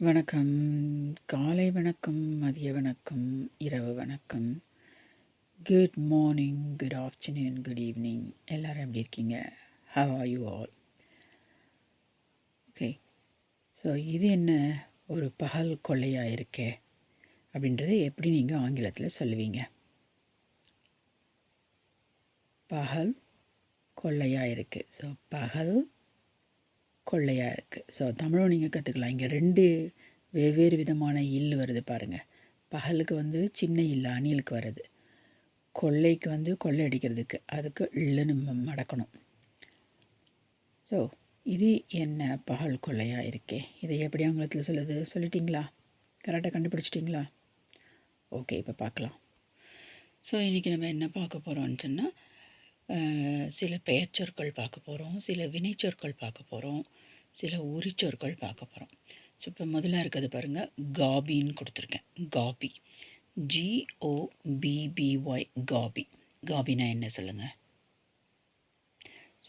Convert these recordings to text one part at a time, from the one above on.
வணக்கம். காலை வணக்கம், மதிய வணக்கம், இரவு வணக்கம். Good morning, good afternoon, good evening. எல்லோரும் எப்படி இருக்கீங்க? How are you all? Okay. So இது என்ன ஒரு பகல் கொள்ளையாக இருக்கே! அப்படின்றத எப்படி நீங்கள் ஆங்கிலத்தில் சொல்லுவீங்க? பகல் கொள்ளையாக இருக்குது ஸோ பகல் கொள்ளையாக இருக்குது ஸோ தமிழும் நீங்கள் கற்றுக்கலாம் இங்கே ரெண்டு வெவ்வேறு விதமான இல் வருது பாருங்கள் பகலுக்கு வந்து சின்ன இல் அணிலுக்கு வருது. கொள்ளைக்கு வந்து கொள்ளை அடிக்கிறதுக்கு. அதுக்கு இல்லுன்னு மடக்கணும். ஸோ இது என்ன பகல் கொள்ளையாக இருக்கே! இதை எப்படி ஆங்கிலத்தில் சொல்லுது? சொல்லிட்டிங்களா கரெக்டாக கண்டுபிடிச்சிட்டிங்களா ஓகே. இப்போ பார்க்கலாம். ஸோ இன்றைக்கி நம்ம என்ன பார்க்க போகிறோம்னு சொன்னால் சில பெயர்ச்சொற்கள் பார்க்க போகிறோம் சில வினைச்சொற்கள் பார்க்க போகிறோம் சில உரிச்சொற்கள் பார்க்க போகிறோம் ஸோ இப்போ முதல்ல இருக்கிறது பாருங்கள் காபின்னு கொடுத்துருக்கேன் காபி. ஜிஓபிபிஒய் காபி. காபினா என்ன சொல்லுங்கள்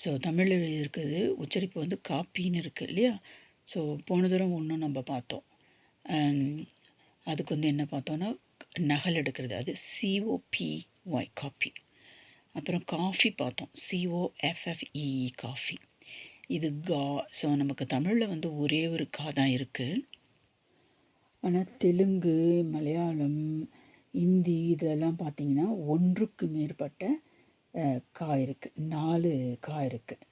ஸோ தமிழில் இருக்குது உச்சரிப்பு வந்து காப்பின்னு இருக்குது இல்லையா? ஸோ போன தூரம் ஒன்றும் நம்ம பார்த்தோம். அதுக்கு வந்து என்ன பார்த்தோன்னா நகல் எடுக்கிறது. அது C O P Y copy. அப்புறம் காஃபி பார்த்தோம். C O F F E coffee. இது கா ஸோ நமக்கு தமிழில் வந்து ஒரே ஒரு கா தான் இருக்குது ஆனால் தெலுங்கு, மலையாளம், இந்தி இதெல்லாம் பார்த்திங்கன்னா ஒன்றுக்கு மேற்பட்ட கா இருக்குது நாலு கா இருக்குது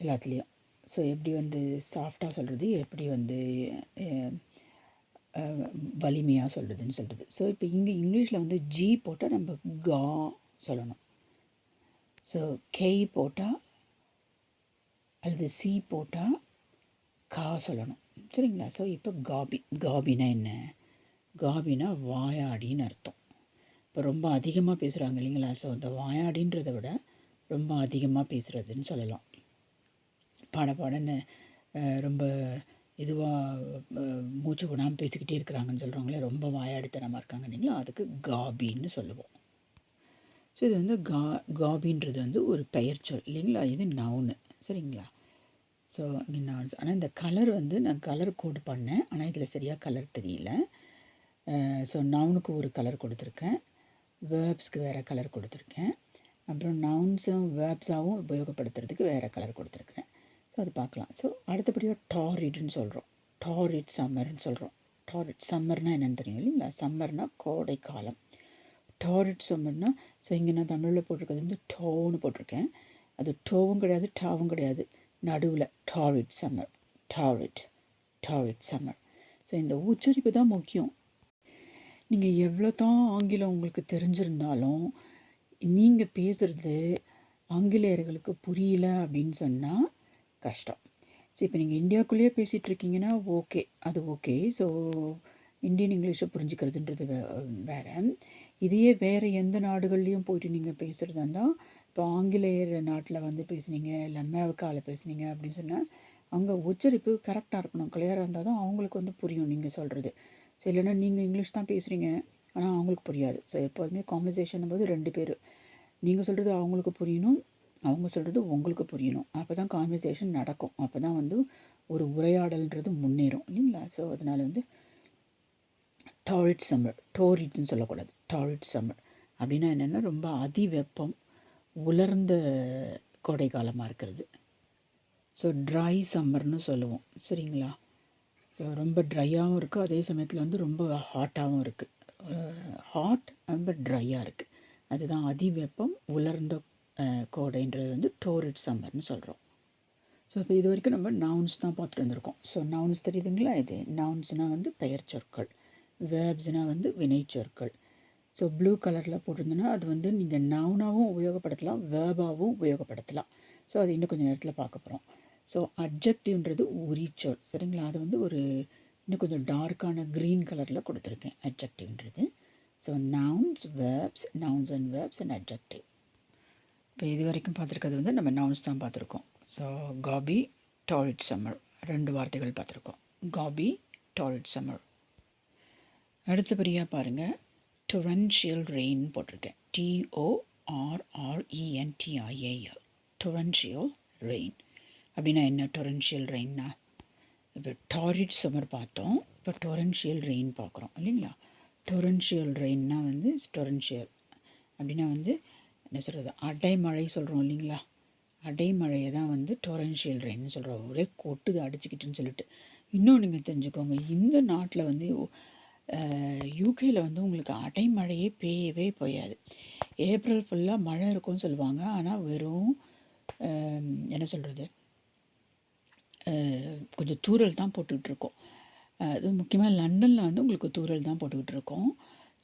எல்லாத்துலேயும் ஸோ எப்படி வந்து சாஃப்டாக சொல்கிறது எப்படி வந்து வலிமையாக சொல்கிறதுன்னு சொல்கிறது ஸோ இப்போ இங்கே இங்கிலீஷில் வந்து ஜி போட்டால் நம்ம கா சொல்லணும். ஸோ கெய் போட்டால் அல்லது சி போட்டால் கா சொல்லணும். சரிங்களா? ஸோ இப்போ காபி. காபினா என்ன? காபினா வாயாடின்னு அர்த்தம். இப்போ ரொம்ப அதிகமாக பேசுகிறாங்க இல்லைங்களா? ஸோ அந்த வாயாடின்றத விட ரொம்ப அதிகமாக பேசுகிறதுன்னு சொல்லலாம். பாட பாடன்னு ரொம்ப இதுவாக மூச்சு விடாமல் பேசிக்கிட்டே இருக்கிறாங்கன்னு சொல்கிறவங்களே ரொம்ப வாயாடித்தனமாக இருக்காங்க இல்லைங்களா? அதுக்கு காபின்னு சொல்லுவோம். ஸோ இது வந்து கா காபின்றது வந்து ஒரு பெயர் சொல் இல்லைங்களா? இது நவுனு. சரிங்களா? ஸோ இங்கே நான் ஆனால் இந்த கலர் வந்து நான் கலர் கோட் பண்ணேன். ஆனால் இதில் சரியாக கலர் தெரியல. ஸோ நவுனுக்கு ஒரு கலர் கொடுத்துருக்கேன் வேர்ப்ஸ்க்கு வேறு கலர் கொடுத்துருக்கேன் அப்புறம் நவுன்ஸும் வேர்ப்ஸாகவும் உபயோகப்படுத்துறதுக்கு வேறு கலர் கொடுத்துருக்குறேன் ஸோ அது பார்க்கலாம். ஸோ அடுத்தபடியாக டாரிட்னு சொல்கிறோம் டாரிட் சம்மர்னு சொல்கிறோம் டாரிட் சம்மர்னால் என்னென்னு தெரியும் இல்லைங்களா? சம்மர்னால் கோடைக்காலம் டாரிட் சம்மர்னா ஸோ இங்கே நான் தமிழில் போட்டிருக்கிறது வந்து டோன்னு போட்டிருக்கேன். அது டோவும் கிடையாது, டாவும் கிடையாது. நடுவில் torrid summer. Torrid. Torrid summer. So இந்த உச்சரிப்பு தான் முக்கியம். நீங்கள் எவ்வளோ தான் ஆங்கிலம் உங்களுக்கு தெரிஞ்சிருந்தாலும், நீங்கள் பேசுகிறது ஆங்கிலேயர்களுக்கு புரியல அப்படின்னு சொன்னால் கஷ்டம். ஸோ இப்போ நீங்கள் இந்தியாக்குள்ளேயே பேசிகிட்டு இருக்கீங்கன்னா, ஓகே. அது ஓகே. ஸோ இந்தியன் இங்கிலீஷை புரிஞ்சுக்கிறதுன்றது வே வேறு இதையே வேறு எந்த நாடுகள்லேயும் போயிட்டு நீங்கள் பேசுகிறதா இருந்தால் இப்போ ஆங்கிலேயர் நாட்டில் வந்து பேசுனீங்க, இல்லை அமெரிக்காவில் பேசுனீங்க அப்படின்னு சொன்னால் அங்கே உச்சரிப்பு கரெக்டாக இருக்கணும். கிளியராக இருந்தால் தான் அவங்களுக்கு வந்து புரியும் நீங்கள் சொல்கிறது ஸோ இல்லைன்னா நீங்கள் இங்கிலீஷ் தான் பேசுகிறீங்க ஆனால் அவங்களுக்கு புரியாது. ஸோ எப்போதுமே கான்வர்சேஷன்னும்போது 2 பேரு. நீங்க சொல்றது அவங்களுக்கு புரியணும். அவங்க சொல்கிறது உங்களுக்கு புரியணும். அப்போ தான் கான்வர்சேஷன் நடக்கும். அப்போ தான் வந்து ஒரு உரையாடல்ன்றது முன்னேறும் இல்லைங்களா? ஸோ அதனால் வந்து டாரிட் சம்மர். டோரிட்னு சொல்லக்கூடாது. Torrid summer. அப்படின்னா என்னென்னா ரொம்ப அதி வெப்பம், உலர்ந்த கோடை காலமாக இருக்கிறது. ஸோ ட்ரை சம்மர்னு சொல்லுவோம். சரிங்களா? ஸோ ரொம்ப ட்ரையாகவும் இருக்குது அதே சமயத்தில் வந்து ரொம்ப ஹாட்டாகவும் இருக்குது ஹாட் ரொம்ப ட்ரையாக இருக்குது அதுதான் அதிவெப்பம் உலர்ந்த கோடைன்றது வந்து டோரிட் சம்மர்னு சொல்கிறோம் ஸோ இப்போ இது வரைக்கும் நம்ம நவுன்ஸ் தான் பார்த்துட்டு வந்திருக்கோம். ஸோ நவுன்ஸ் தெரியுதுங்களா இது? நவுன்ஸ்னால் வந்து பெயர் சொற்கள் வேர்ப்ஸ்னால் வந்து வினைச்சொற்கள். ஸோ ப்ளூ கலரில் போட்டிருந்ததுன்னா, அது வந்து நீங்கள் நவுனாகவும் உபயோகப்படுத்தலாம், வேர்பாகவும் உபயோகப்படுத்தலாம். ஸோ அது இன்னும் கொஞ்சம் நேரத்தில் பார்க்க போகிறோம் ஸோ அப்ஜெக்டிவ்ன்றது உரிச்சொல். சரிங்களா? அது வந்து ஒரு இன்னும் கொஞ்சம் டார்க்கான க்ரீன் கலரில் கொடுத்துருக்கேன் அட்ஜெக்டிவ்ன்றது. So nouns, verbs nouns and verbs and adjective. இது வரைக்கும் பார்த்துருக்கிறது வந்து நம்ம நவுன்ஸ் தான் பார்த்துருக்கோம். ஸோ காபி, டாரிட் சம்மர் ரெண்டு வார்த்தைகள் பார்த்துருக்கோம். Coffee, torrid summer. அடுத்தபடியாக பாருங்கள் டொரன்ஷியல் ரெயின் போட்டிருக்கேன். டிஓஆர்ஆர்இஎன்டிஐஏஎல் டொரன்ஷியல் ரெயின். அப்படின்னா என்ன டொரன்ஷியல் ரெயின்னா? இப்போ டாரிட் சம்மர் பார்த்தோம். இப்போ டொரன்ஷியல் ரெயின் பார்க்குறோம். இல்லைங்களா? டொரன்ஷியல் ரெயின்னா வந்து டொரன்ஷியல் அப்படின்னா வந்து என்ன சொல்கிறது அடைமழை சொல்கிறோம் இல்லைங்களா? அடைமழையை தான் வந்து டொரன்ஷியல் ரெயின்னு சொல்கிறோம் ஒரே கொட்டுது அடிச்சுக்கிட்டுன்னு சொல்லிட்டு. இன்னும் நீங்கள் தெரிஞ்சுக்கோங்க. இந்த நாட்டில் வந்து யூகேயில் வந்து உங்களுக்கு அடைமழையே பெய்யவே போயாது ஏப்ரல் ஃபுல்லாக மழை இருக்கும்னு சொல்லுவாங்க. ஆனால் வெறும் என்ன சொல்கிறது கொஞ்சம் தூரல் தான் போட்டுக்கிட்டு இருக்கோம். அதுவும் முக்கியமாக லண்டனில் வந்து உங்களுக்கு தூரல் தான் போட்டுக்கிட்டு இருக்கோம்.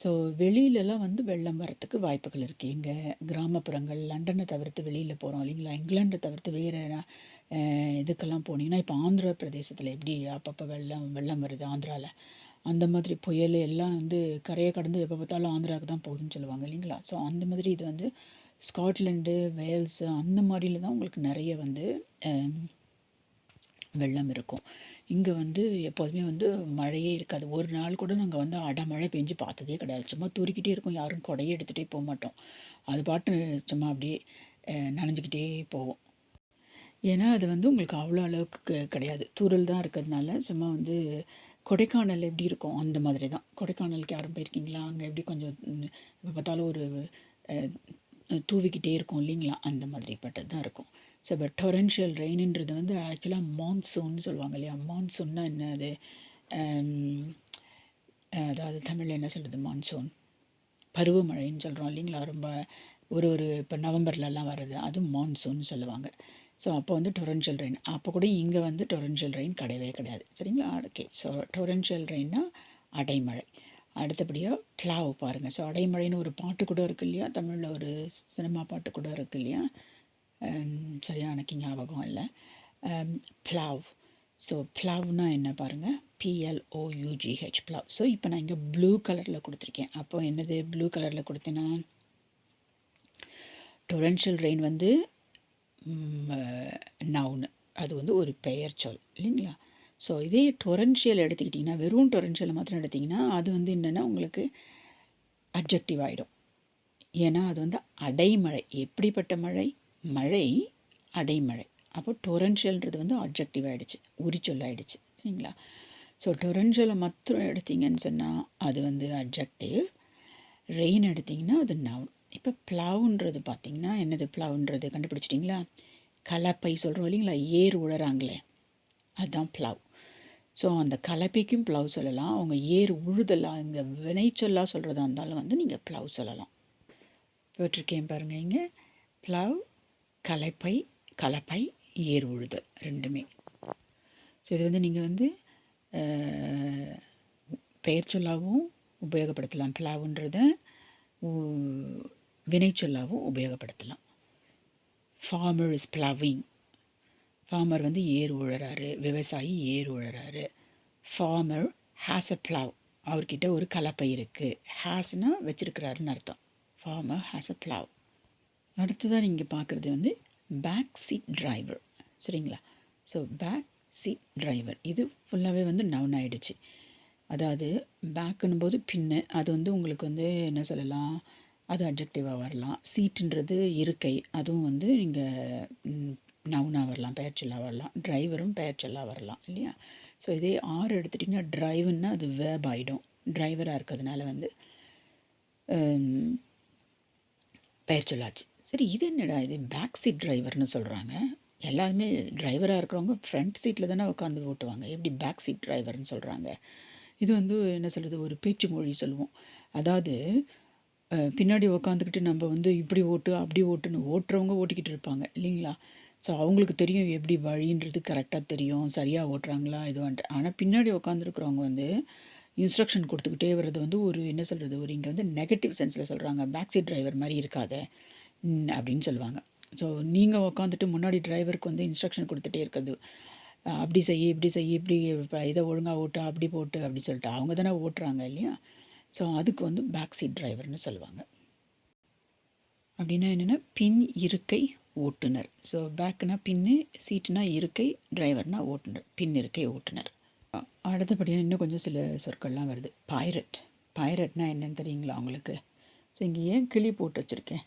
ஸோ வெளியிலலாம் வந்து வெள்ளம் வரத்துக்கு வாய்ப்புகள் இருக்குது இங்கே கிராமப்புறங்கள் லண்டனை தவிர்த்து வெளியில் போகிறோம் இல்லைங்களா? இங்கிலாண்டை தவிர்த்து வேறு இதுக்கெல்லாம் போனீங்கன்னா இப்போ ஆந்திர பிரதேசத்தில் எப்படி அப்பப்போ வெள்ளம் வெள்ளம் வருது ஆந்திராவில் அந்த மாதிரி புயல் எல்லாம் வந்து கரையை கடந்து எப்போ பார்த்தாலும் ஆந்திராவுக்கு தான் போகுதுன்னு சொல்லுவாங்க இல்லைங்களா? ஸோ அந்த மாதிரி இது வந்து ஸ்காட்லாண்டு வேல்ஸு அந்த மாதிரில தான் உங்களுக்கு நிறைய வந்து வெள்ளம் இருக்கும். இங்கே வந்து எப்போதுமே வந்து மழையே இருக்காது. ஒரு நாள் கூட நாங்கள் வந்து அடமழை பெஞ்சு பார்த்ததே கிடையாது. சும்மா தூரிக்கிட்டே இருக்கும். யாரும் கொடையே எடுத்துகிட்டே போக மாட்டோம். அது பாட்டு சும்மா அப்படியே நனைஞ்சிக்கிட்டே போவோம் ஏன்னா அது வந்து உங்களுக்கு அவ்வளோ அளவுக்கு கிடையாது. தூரல் தான் இருக்கிறதுனால சும்மா வந்து கொடைக்கானல் எப்படி இருக்கும்? அந்த மாதிரி தான் கொடைக்கானலுக்கு யாரும் போயிருக்கீங்களா? அங்கே எப்படி கொஞ்சம் இப்போ பார்த்தாலும் ஒரு தூவிக்கிட்டே இருக்கும் இல்லைங்களா? அந்த மாதிரிப்பட்டது தான் இருக்கும். ஸோ இப்போ டொரன்ஷியல் ரெயின்ன்றது வந்து ஆக்சுவலாக மான்சூன் சொல்லுவாங்க இல்லையா? மான்சூன்னா என்ன அது? அதாவது தமிழில் என்ன சொல்கிறது மான்சூன் பருவமழைன்னு சொல்கிறோம் இல்லைங்களா? ரொம்ப ஒரு ஒரு இப்போ நவம்பர்லலாம் வர்றது அதுவும் மான்சூன் சொல்லுவாங்க. ஸோ அப்போ வந்து டொரன்ஷியல் ரெயின் அப்போ கூட இங்கே வந்து டொரன்ஷியல் ரெயின் கிடையவே கிடையாது. சரிங்களா? ஓகே. ஸோ டொரன்ஷியல் ரெயின்னா அடைமழை. அடுத்தபடியாக பிளாவ் பாருங்கள் ஸோ அடைமழைன்னு ஒரு பாட்டு கூட இருக்குது இல்லையா? தமிழில் ஒரு சினிமா பாட்டு கூட இருக்குது இல்லையா? சரியாக எனக்கு ஞாபகம் இல்லை. ப்ளாவ் ஸோ ப்ளவ்னா என்ன பாருங்கள் பிஎல்ஓயூஜிஹெச் ப்ளவ் ஸோ இப்போ நான் இங்கே ப்ளூ கலரில் கொடுத்துருக்கேன். அப்போ என்னது? ப்ளூ கலரில் கொடுத்தேன்னா டொரன்ஷியல் ரெயின் வந்து நவுனு அது வந்து ஒரு பெயர் சொல் இல்லைங்களா? ஸோ இதே டொரன்ஷியல் எடுத்துக்கிட்டிங்கன்னா வெறும் டொரன்ஷியல் மாத்திரம் எடுத்திங்கன்னா அது வந்து என்னென்னா உங்களுக்கு அப்ஜெக்டிவ் ஆகிடும் ஏன்னா அது வந்து அடைமழை. எப்படிப்பட்ட மழை? மழை அடைமழை. அப்போ டொரன்ஷியல்ன்றது வந்து அப்ஜெக்டிவ் ஆகிடுச்சு உரிச்சொல் ஆகிடுச்சு சரிங்களா ஸோ டொரன்ஷியலை மாத்திரம் எடுத்திங்கன்னு சொன்னால் அது வந்து அப்ஜெக்டிவ் ரெயின் எடுத்திங்கன்னா அது நவுன் இப்போ ப்ளவுன்றது பார்த்திங்கன்னா என்னது ப்ளவுன்றது கண்டுபிடிச்சிட்டிங்களா? கலப்பை சொல்கிறோம் இல்லைங்களா? ஏர் உழறாங்களே. அதுதான் ப்ளவ். ஸோ அந்த கலப்பைக்கும் ப்ளவு சொல்லலாம். அவங்க ஏர் உழுதலாம் இங்கே வினைச்சொல்லாக சொல்கிறதா இருந்தாலும் வந்து நீங்கள் ப்ளவு சொல்லலாம். போட்டிருக்கேன் பாருங்கள் இங்கே. ப்ளவ் கலப்பை கலப்பை ஏர் உழுதல் ரெண்டுமே. ஸோ இது வந்து நீங்கள் வந்து பெயர் சொல்லாகவும் உபயோகப்படுத்தலாம். ப்ளவுன்றத வினைச்சொல்லாகவும் உபயோகப்படுத்தலாம். ஃபார்மர் இஸ் ப்ளவிங் ஃபார்மர் வந்து ஏர் உழறாரு விவசாயி ஏர் உழறாரு. ஃபார்மர் ஹேஸ் அ ப்ளவ் அவர்கிட்ட ஒரு கலப்பை இருக்குது ஹேஸ்னால் வச்சுருக்கிறாருன்னு அர்த்தம். ஃபார்மர் ஹேஸ் அ ப்ளவ் அடுத்ததாக நீங்கள் பார்க்குறது வந்து பேக் சீட் டிரைவர் சரிங்களா? ஸோ பேக் சீட் டிரைவர் இது ஃபுல்லாகவே வந்து நவுன் ஆகிடுச்சு அதாவது பேக்குன்னும் போது பின்னு அது வந்து உங்களுக்கு வந்து என்ன சொல்லலாம்? அது அப்ஜெக்டிவாக வரலாம். சீட்டுன்றது இருக்கை. அதுவும் வந்து நீங்கள் நவுனாக வரலாம் பெயர்ச்சொல்லாக வரலாம். டிரைவரும் பெயர்ச்சொல்லாக வரலாம் இல்லையா? ஸோ இதே ஆறு எடுத்துட்டிங்கன்னா ட்ரைவுன்னா அது வேப் ஆகிடும் டிரைவராக இருக்கிறதுனால வந்து பெயர்ச்சொல்லாச்சு சரி இது என்னடா இது? பேக் சீட் டிரைவர்னு சொல்கிறாங்க எல்லாருமே டிரைவராக இருக்கிறவங்க ஃப்ரண்ட் சீட்டில் தானே உட்காந்து ஓட்டுவாங்க. எப்படி பேக் சீட் டிரைவர்னு சொல்கிறாங்க இது வந்து என்ன சொல்கிறது ஒரு பேச்சு மொழி சொல்லுவோம். அதாவது பின்னாடி உக்காந்துக்கிட்டு நம்ம வந்து இப்படி ஓட்டு அப்படி ஓட்டுன்னு ஓட்டுறவங்க ஓட்டிக்கிட்டு இருப்பாங்க இல்லைங்களா? ஸோ அவங்களுக்கு தெரியும் எப்படி வழின்றது கரெக்டாக தெரியும் சரியாக ஓட்டுறாங்களா இது வந்துட்டு ஆனால் பின்னாடி உட்காந்துருக்குறவங்க வந்து இன்ஸ்ட்ரக்ஷன் கொடுத்துக்கிட்டே வர்றது வந்து ஒரு என்ன சொல்கிறது ஒரு இங்கே வந்து நெகட்டிவ் சென்ஸில் சொல்கிறாங்க பேக் சைட் டிரைவர் மாதிரி இருக்காத அப்படின்னு சொல்லுவாங்க. ஸோ நீங்கள் உட்காந்துட்டு முன்னாடி டிரைவருக்கு வந்து இன்ஸ்ட்ரக்ஷன் கொடுத்துட்டே இருக்கிறது அப்படி செய்ய இப்படி செய்ய இப்படி இதை ஒழுங்காக ஓட்டு அப்படி போட்டு அப்படி சொல்லிட்டு அவங்க தானே ஓட்டுறாங்க இல்லையா? ஸோ அதுக்கு வந்து பேக் சீட் டிரைவர்னு சொல்லுவாங்க. அப்படின்னா என்னென்னா பின் இருக்கை ஓட்டுநர். ஸோ பேக்குனா பின்னு சீட்டுனா இருக்கை டிரைவர்னா ஓட்டுநர். பின் இருக்கை ஓட்டுநர். அடுத்தபடியாக இன்னும் கொஞ்சம் சில சொற்கள்லாம் வருது. பைரட் பைரட்னா என்னென்னு தெரியுங்களா உங்களுக்கு? ஸோ இங்கே ஏன் கிளி போட்டு வச்சுருக்கேன்?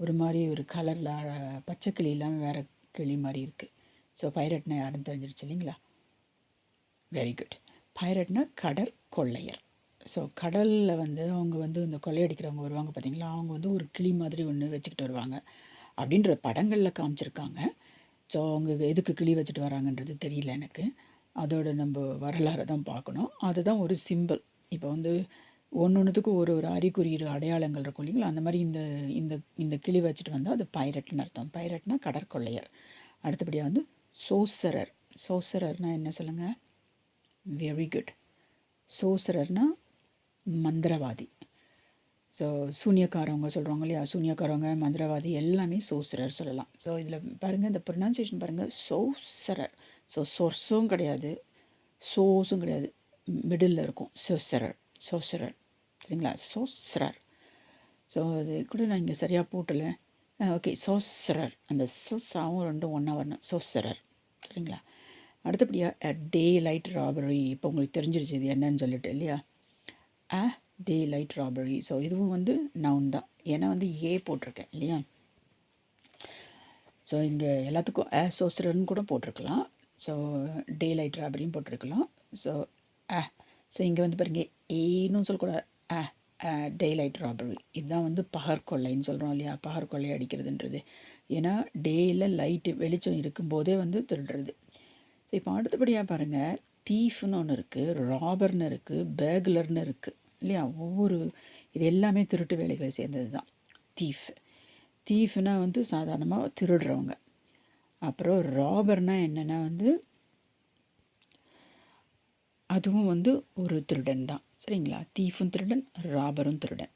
ஒரு மாதிரி ஒரு கலரில் பச்சை கிளி இல்லாமல் வேறு கிளி மாதிரி இருக்குது ஸோ பைரட்னா யாருன்னு தெரிஞ்சிருச்சு இல்லைங்களா? வெரி குட் பைரட்னா கடற் கொள்ளையர். ஸோ கடலில் வந்து அவங்க வந்து இந்த கொள்ளையடிக்கிறவங்க வருவாங்க பார்த்தீங்களா? அவங்க வந்து ஒரு கிளி மாதிரி ஒன்று வச்சுக்கிட்டு வருவாங்க. அப்படின்ற படங்களில் காமிச்சிருக்காங்க. ஸோ அவங்க எதுக்கு கிளி வச்சுட்டு வராங்கன்றது தெரியல எனக்கு. அதோட நம்ம வரலாறை தான் பார்க்கணும். அதுதான் ஒரு சிம்பிள் இப்போ வந்து ஒன்று ஒன்றுத்துக்கும் ஒரு ஒரு அறிகுறி அடையாளங்கள் இருக்கும் இல்லைங்களா? அந்த மாதிரி இந்த இந்த இந்த கிளி வச்சுட்டு வந்தால் அது பைரட்னு அர்த்தம். பைரட்னா கடற்கொள்ளையர். அடுத்தபடியாக வந்து சோசரர். சோசரர்னால் என்ன சொல்லுங்கள் வெரி குட் சோசரர்னா மந்திரவாதி. ஸோ சூனியக்காரவங்க சொல்கிறாங்க இல்லையா? சூனியக்காரவங்க மந்திரவாதி எல்லாமே சோசரர் சொல்லலாம். ஸோ இதில் பாருங்கள் இந்த ப்ரொனன்சியேஷன் பாருங்கள் சோசரர் ஸோ சொர்ஸும் கிடையாது சோஸும் கிடையாது. மிடில் இருக்கும் சோசரர் சோசரர் சரிங்களா? சோசரர் ஸோ அது கூட நான் இங்கே சரியாக போட்டல. ஓகே சோசரர் அந்த சாவும் ரெண்டும் ஒன்றா வரணும். சோசரர் சரிங்களா? அடுத்தபடியாக டே லைட் ராபரி இப்போ உங்களுக்கு தெரிஞ்சிருச்சு இது என்னன்னு சொல்லிட்டு இல்லையா? A daylight robbery so இதுவும் வந்து நவுன் தான். ஏன்னா வந்து ஏ போட்டிருக்கேன் இல்லையா? ஸோ இங்கே எல்லாத்துக்கும் அ சோஸ்டர்னு கூட போட்டிருக்கலாம். ஸோ டே லைட் ராபரியும் போட்டிருக்கலாம். ஸோ அ ஸோ இங்கே வந்து பாருங்கள் ஏன்னு சொல்லக்கூடாது. அ டே லைட் ராபரி இதுதான் வந்து பகற்கொள்ளைன்னு சொல்கிறோம் இல்லையா? பகற்கொள்ளை அடிக்கிறதுன்றது. ஏன்னா டேயில் லைட்டு வெளிச்சம் இருக்கும்போதே வந்து திருடுறது. ஸோ இப்போ அடுத்தபடியாக பாருங்கள் தீஃப்னு ஒன்று இருக்குது ராபர்னு இருக்குது பேக்லர்னு இருக்குது இல்லையா? ஒவ்வொரு இது எல்லாமே திருட்டு வேலைகளை சேர்ந்தது தான் தீஃப். தீஃப்னா வந்து சாதாரணமாக திருடுறவங்க. அப்புறம் ராபர்னால் என்னென்னா வந்து அதுவும் வந்து ஒரு திருடன் தான் சரிங்களா? தீஃபும் திருடன் ராபரும் திருடன்.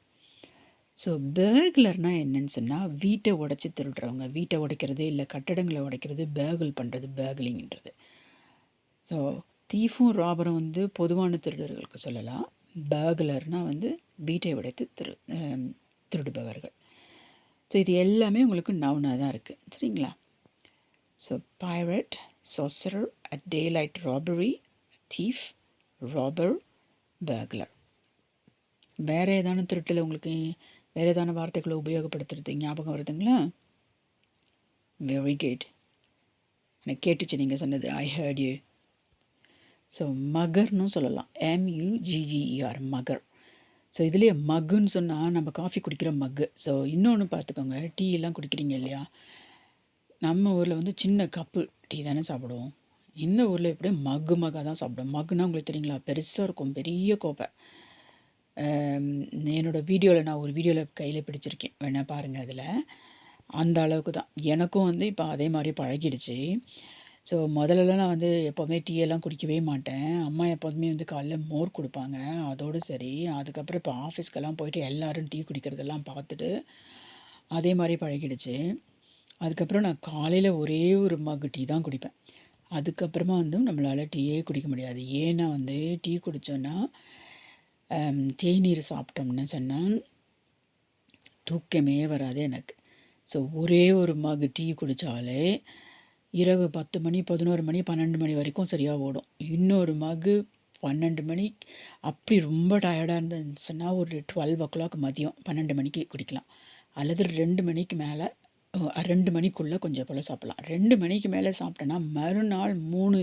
ஸோ பேர்குலர்னால் என்னன்னு சொன்னால் வீட்டை உடச்சி திருடுறவங்க. வீட்டை உடைக்கிறது இல்லை கட்டடங்களை உடைக்கிறது பேகுல் பண்ணுறது பேகுலிங்கிறது ஸோ தீஃபும் ராபரும் வந்து பொதுவான திருடர்களுக்கு சொல்லலாம். பேகுலர்னால் வந்து வீட்டை உடைத்து திரு திருடுபவர்கள். ஸோ இது எல்லாமே உங்களுக்கு நவுனாக தான் இருக்குது சரிங்களா? So pirate sorcerer at daylight robbery thief robber burglar வேறு ஏதான திருட்டில் உங்களுக்கு வேறு ஏதான வார்த்தைகளை உபயோகப்படுத்துறது ஞாபகம் வருதுங்களா? வெரி குட் எனக்கு கேட்டுச்சு நீங்கள் சொன்னது. ஐ ஹேர்ட் யூ ஸோ மகர்னு சொல்லலாம். M U G G E R mugger. So இதுலேயே மகுன்னு சொன்னால் நம்ம காஃபி குடிக்கிற மக்கு ஸோ இன்னொன்று பார்த்துக்கோங்க. டீயெல்லாம் குடிக்கிறீங்க இல்லையா? நம்ம ஊரில் வந்து சின்ன கப்பு டீ தானே சாப்பிடுவோம். இந்த ஊரில் எப்படியும் மகு மகாக தான் சாப்பிடுவோம் மகுன்னா உங்களுக்கு தெரியுங்களா? பெருசாக இருக்கும். பெரிய கோப்பை. என்னோடய வீடியோவில் நான் ஒரு வீடியோவில் கையில் பிடிச்சிருக்கேன். வேணால் பாருங்கள் அதில். அந்த அளவுக்கு தான். எனக்கும் வந்து இப்போ அதே மாதிரி பழகிடுச்சு. ஸோ முதல்லலாம் நான் வந்து எப்போவுமே டீயெல்லாம் குடிக்கவே மாட்டேன். அம்மா எப்போதுமே வந்து காலைல மோர் கொடுப்பாங்க. அதோடு சரி அதுக்கப்புறம் இப்போ ஆஃபீஸ்க்கெல்லாம் போயிட்டு எல்லோரும் டீ குடிக்கிறதெல்லாம் பார்த்துட்டு அதே மாதிரி பழகிடுச்சு. அதுக்கப்புறம் நான் காலையில் ஒரே ஒரு மக்கு டீ தான் குடிப்பேன். அதுக்கப்புறமா வந்து நம்மளால் டீயே குடிக்க முடியாது. ஏன்னா வந்து டீ குடித்தோன்னா தேநீர் சாப்பிட்டோம்னு சொன்னால் தூக்கமே வராது எனக்கு. ஸோ ஒரே ஒரு மகு டீ குடித்தாலே இரவு பத்து மணி பதினோரு மணி பன்னெண்டு மணி வரைக்கும் சரியாக ஓடும். இன்னொரு மகு பன்னெண்டு மணி அப்படி ரொம்ப டயர்டாக இருந்துச்சுன்னா ஒரு டுவெல் ஓ கிளாக் மதியம் பன்னெண்டு மணிக்கு குடிக்கலாம். அல்லது ரெண்டு மணிக்கு மேலே ரெண்டு மணிக்குள்ளே கொஞ்சம் போல் சாப்பிட்லாம். ரெண்டு மணிக்கு மேலே சாப்பிட்டேன்னா மறுநாள் மூணு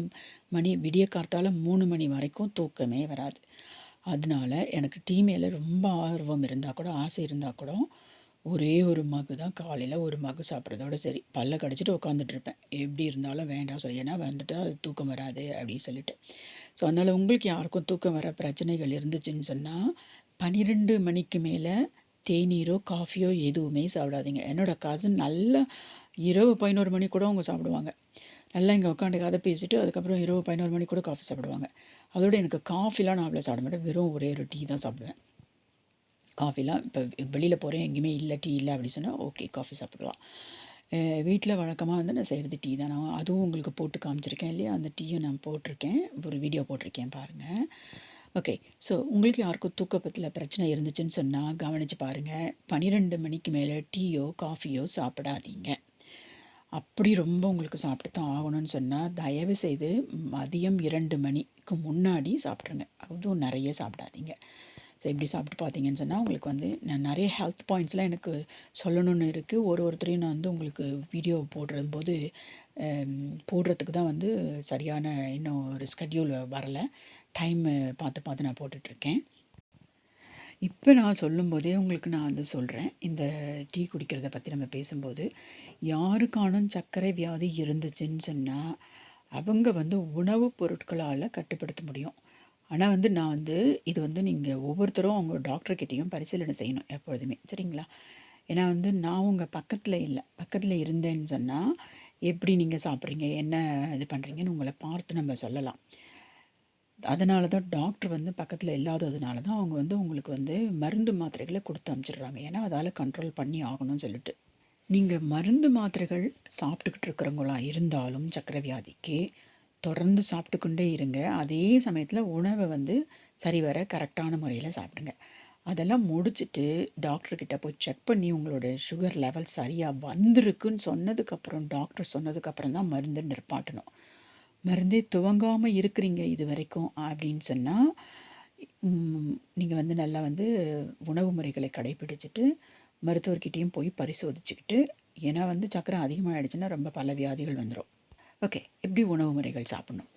மணி விடிய கார்த்தால் மூணு மணி வரைக்கும் தூக்கமே வராது. அதனால எனக்கு டீ மேலே ரொம்ப ஆர்வம் இருந்தால் கூட ஆசை இருந்தால் கூட ஒரே ஒரு மகு தான். காலையில் ஒரு மகு சாப்பிட்றதோட சரி. பல்ல கடிச்சிட்டு உட்காந்துட்ருப்பேன் எப்படி இருந்தாலும் வேண்டாம் சொல்லி. ஏன்னா வந்துட்டால் அது தூக்கம் வராது அப்படின்னு சொல்லிட்டு. ஸோ அதனால் உங்களுக்கு யாருக்கும் தூக்கம் வர பிரச்சனைகள் இருந்துச்சுன்னு சொன்னால் பன்னிரெண்டு மணிக்கு மேலே தேநீரோ காஃபியோ எதுவுமே சாப்பிடாதீங்க. என்னோடய கசின் நல்லா இரவு பதினோரு மணி கூட அவங்க சாப்பிடுவாங்க. நல்லா இங்கே உட்காந்து கதை பேசிவிட்டு அதுக்கப்புறம் இரவு பதினோரு மணி கூட காஃபி சாப்பிடுவாங்க. அதோடு எனக்கு காஃபிலாம் நான் அவ்வளோ சாப்பிட மாட்டேன். வெறும் ஒரே ஒரு டீ தான் சாப்பிடுவேன். காஃபிலாம் இப்போ வெளியில் போகிறேன் எங்கேயுமே இல்லை டீ இல்லை அப்படி சொன்னால் ஓகே காஃபி சாப்பிடலாம். வீட்டில் வழக்கமாக வந்து நான் செய்கிறது டீ தான். நான் அதுவும் உங்களுக்கு போட்டு காமிச்சிருக்கேன் இல்லையா? அந்த டீயும் நான் போட்டிருக்கேன். ஒரு வீடியோ போட்டிருக்கேன் பாருங்கள் ஓகே ஸோ உங்களுக்கு யாருக்கும் தூக்கப்பத்தில் பிரச்சனை இருந்துச்சுன்னு சொன்னால் கவனித்து பாருங்கள் பன்னிரெண்டு மணிக்கு மேலே டீயோ காஃபியோ சாப்பிடாதீங்க. அப்படி ரொம்ப உங்களுக்கு சாப்பிட்டு தான் ஆகணும்னு சொன்னால் தயவு செய்து மதியம் இரண்டு மணிக்கு முன்னாடி சாப்பிட்ருங்க அதுவும் நிறைய சாப்பிடாதீங்க. ஸோ இப்படி சாப்பிட்டு பார்த்தீங்கன்னு சொன்னால் உங்களுக்கு வந்து நான் நிறைய ஹெல்த் பாயிண்ட்ஸ்லாம் எனக்கு சொல்லணும்னு இருக்குது ஒரு ஒருத்தரையும் நான் வந்து உங்களுக்கு வீடியோ போடுற போது போடுறதுக்கு தான் வந்து சரியான இன்னும் ஒரு ஸ்கெட்யூல் வரலை. டைமு பார்த்து பார்த்து நான் போட்டுட்ருக்கேன். இப்போ நான் சொல்லும்போதே உங்களுக்கு நான் வந்து சொல்கிறேன் இந்த டீ குடிக்கிறத பற்றி நம்ம பேசும்போது யாருக்கானும் சர்க்கரை வியாதி இருந்துச்சுன்னு சொன்னால் அவங்க வந்து உணவுப் பொருட்களால் கட்டுப்படுத்த முடியும். ஆனால் வந்து நான் வந்து இது வந்து நீங்கள் ஒவ்வொருத்தரும் அவங்க டாக்டர்கிட்டேயும் பரிசீலனை செய்யணும் எப்பொழுதுமே. சரிங்களா? ஏன்னா வந்து நான் உங்கள் பக்கத்தில் இல்லை. பக்கத்தில் இருந்தேன்னு சொன்னால் எப்படி நீங்கள் சாப்பிட்றீங்க? என்ன இது பண்ணுறீங்கன்னு உங்களை பார்த்து நம்ம சொல்லலாம். அதனால தான் டாக்டர் வந்து பக்கத்தில் இல்லாததுனால தான் அவங்க வந்து உங்களுக்கு வந்து மருந்து மாத்திரைகளை கொடுத்து அனுப்பிச்சிடுறாங்க ஏன்னா அதால் கண்ட்ரோல் பண்ணி ஆகணும்னு சொல்லிட்டு. நீங்கள் மருந்து மாத்திரைகள் சாப்பிட்டுக்கிட்டு இருக்கிறவங்களா இருந்தாலும் சக்கரை வியாதிக்கு தொடர்ந்து சாப்பிட்டு கொண்டே இருங்க. அதே சமயத்தில் உணவை வந்து சரிவர கரெக்டான முறையில் சாப்பிடுங்க. அதெல்லாம் முடிச்சுட்டு டாக்டர்கிட்ட போய் செக் பண்ணி உங்களோட சுகர் லெவல் சரியாக வந்திருக்குன்னு சொன்னதுக்கப்புறம் டாக்டர் சொன்னதுக்கப்புறம் தான் மருந்து நிற்பாட்டணும். மருந்தே துவங்காமல் இருக்கிறீங்க இது வரைக்கும் அப்படின்னு சொன்னால் நீங்கள் வந்து நல்லா வந்து உணவு முறைகளை கடைப்பிடிச்சிட்டு மருத்துவர்கிட்டேயும் போய் பரிசோதிச்சுக்கிட்டு ஏன்னா வந்து சக்கரை அதிகமாகிடுச்சுன்னா ரொம்ப பல வியாதிகள் வந்துடும் ஓகே எப்படி உணவு முறைகள் சாப்பிட்ணும்?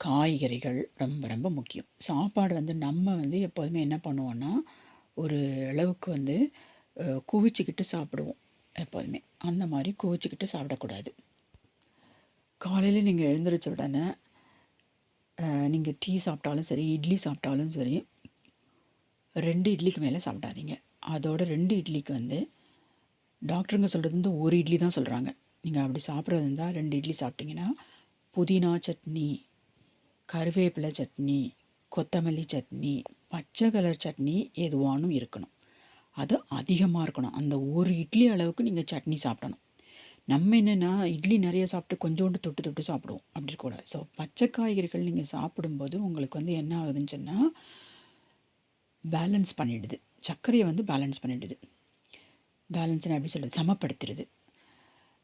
காய்கறிகள் ரொம்ப ரொம்ப முக்கியம். சாப்பாடு வந்து நம்ம வந்து எப்போதுமே என்ன பண்ணுவோன்னா ஒரு அளவுக்கு வந்து குவிச்சிக்கிட்டு சாப்பிடுவோம் எப்போதுமே. அந்த மாதிரி குவிச்சிக்கிட்டு சாப்பிடக்கூடாது. காலையில் நீங்கள் எழுந்திரிச்ச உடனே நீங்கள் டீ சாப்பிட்டாலும் சரி இட்லி சாப்பிட்டாலும் சரி ரெண்டு இட்லிக்கு மேலே சாப்பிடாதீங்க. அதோட ரெண்டு இட்லிக்கு வந்து டாக்டருங்க சொல்கிறது வந்து ஒரு இட்லி தான் சொல்கிறாங்க நீங்கள் அப்படி சாப்பிட்றது இருந்தால் ரெண்டு இட்லி சாப்பிட்டிங்கன்னா புதினா சட்னி கருவேப்பிலை சட்னி கொத்தமல்லி சட்னி பச்சை கலர் சட்னி எதுவானும் இருக்கணும். அது அதிகமாக இருக்கணும். அந்த ஒரு இட்லி அளவுக்கு நீங்கள் சட்னி சாப்பிடணும். நம்ம என்னென்னா இட்லி நிறைய சாப்பிட்டு கொஞ்சோண்டு தொட்டு தொட்டு சாப்பிடுவோம். அப்படி இருக்கக்கூடாது. ஸோ பச்சை காய்கறிகள் நீங்கள் சாப்பிடும்போது உங்களுக்கு வந்து என்ன ஆகுதுன்னு சொன்னால் பேலன்ஸ் பண்ணிடுது. சர்க்கரையை வந்து பேலன்ஸ் பண்ணிடுது. பேலன்ஸ்னு எப்படி சொல்கிறது சமப்படுத்திடுது.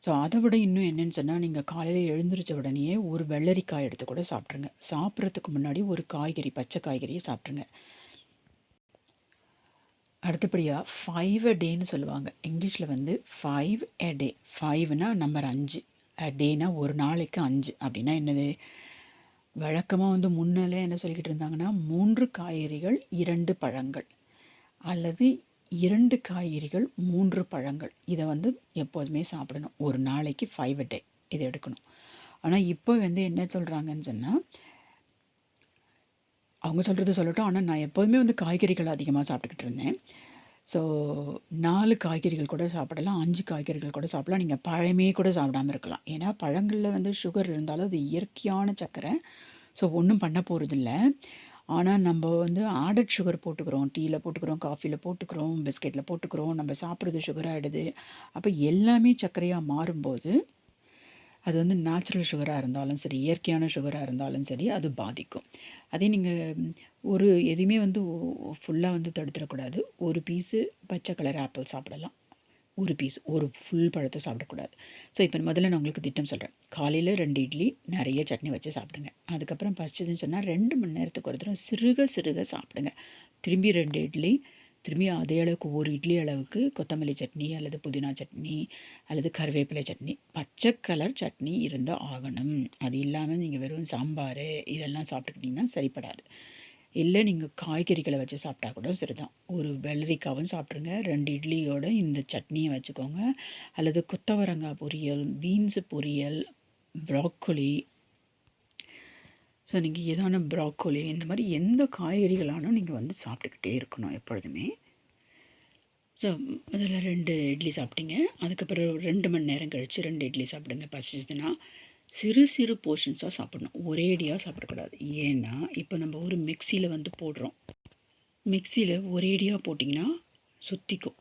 ஸோ அதை விட இன்னும் என்னென்னு சொன்னால் நீங்கள் காலையில் எழுந்திரிச்ச உடனேயே ஒரு வெள்ளரிக்காய் எடுத்து கூட சாப்பிட்ருங்க சாப்பிட்றதுக்கு முன்னாடி ஒரு காய்கறி பச்சை காய்கறியை சாப்பிட்ருங்க அடுத்தபடியாக ஃபைவ் அ டேன்னு சொல்லுவாங்க. இங்கிலீஷில் வந்து ஃபைவ் எ டே ஃபைவ்னா நம்பர் அஞ்சு. அ டேனா ஒரு நாளைக்கு அஞ்சு. அப்படின்னா என்னது? வழக்கமாக வந்து முன்னாலே என்ன சொல்லிக்கிட்டு இருந்தாங்கன்னா மூன்று காய்கறிகள் இரண்டு பழங்கள். அல்லது இரண்டு காய்கறிகள் மூன்று பழங்கள். இதை வந்து எப்போதுமே சாப்பிடணும். ஒரு நாளைக்கு ஃபைவ் டே இதை எடுக்கணும். ஆனால் இப்போ வந்து என்ன சொல்கிறாங்கன்னு சொன்னால் அவங்க சொல்கிறது சொல்லட்டும். ஆனால் நான் எப்போதுமே வந்து காய்கறிகள் அதிகமாக சாப்பிட்டுக்கிட்டு இருந்தேன். ஸோ நாலு காய்கறிகள் கூட சாப்பிடலாம் அஞ்சு காய்கறிகள் கூட சாப்பிடலாம். நீங்கள் பழமே கூட சாப்பிடாமல் இருக்கலாம். ஏன்னா பழங்களில் வந்து சுகர் இருந்தாலும் அது இயற்கையான சர்க்கரை. ஸோ ஒன்றும் பண்ண போகிறதில்ல ஆனால் நம்ம வந்து ஆடட் சுகர் போட்டுக்கிறோம். டீயில் போட்டுக்கிறோம் காஃபியில் போட்டுக்கிறோம் பிஸ்கெட்டில் போட்டுக்கிறோம் நம்ம சாப்பிட்றது சுகர் ஆகிடுது அப்போ எல்லாமே சர்க்கரையாக மாறும்போது அது வந்து நேச்சுரல் சுகராக இருந்தாலும் சரி இயற்கையான சுகராக இருந்தாலும் சரி அது பாதிக்கும். அதே நீங்கள் ஒரு எதுவுமே வந்து ஃபுல்லாக வந்து தடுத்துடக்கூடாது. ஒரு பீஸு பச்சை கலர் ஆப்பிள் சாப்பிடலாம். ஒரு பீஸ் ஒரு ஃபுல் பழத்தை சாப்பிடக்கூடாது. ஸோ இப்போ முதல்ல நான் உங்களுக்கு திட்டம் சொல்கிறேன் காலையில் ரெண்டு இட்லி நிறைய சட்னி வச்சு சாப்பிடுங்க. அதுக்கப்புறம் பசிச்சதுன்னு சொன்னால் ரெண்டு மணி நேரத்துக்கு ஒரு தடவை சிறுக சிறுக சாப்பிடுங்க. திரும்பி ரெண்டு இட்லி திரும்பி அதே அளவுக்கு ஒரு இட்லி அளவுக்கு கொத்தமல்லி சட்னி அல்லது புதினா சட்னி அல்லது கருவேப்பிலை சட்னி பச்சை கலர் சட்னி இருந்தால் ஆகணும். அது இல்லாமல் நீங்கள் வெறும் சாம்பார் இதெல்லாம் சாப்பிட்டுக்கிட்டிங்கன்னா சரிப்படாது. இல்லை நீங்கள் காய்கறிகளை வச்சு சாப்பிட்டா கூட சரிதான். ஒரு வெள்ளரிக்காவும் சாப்பிட்ருங்க ரெண்டு இட்லியோட இந்த சட்னியை வச்சுக்கோங்க. அல்லது கொத்தவரங்காய் பொரியல் பீன்ஸு பொரியல் ப்ராக்கோலி. ஸோ நீங்கள் ஏதான ப்ராக்கோலி இந்த மாதிரி எந்த காய்கறிகளானும் நீங்கள் வந்து சாப்பிட்டுக்கிட்டே இருக்கணும் எப்பொழுதுமே. ஸோ அதில் ரெண்டு இட்லி சாப்பிட்டீங்க. அதுக்கப்புறம் ரெண்டு மணி நேரம் கழித்து ரெண்டு இட்லி சாப்பிடுங்க பசிச்சதுன்னா. சிறு சிறு போர்ஷன்ஸாக சாப்பிடணும். ஒரேடியாக சாப்பிடக்கூடாது. ஏன்னா இப்போ நம்ம ஒரு மிக்சியில் வந்து போடுறோம். மிக்சியில் ஒரேடியாக போட்டிங்கன்னா சுற்றிக்கும்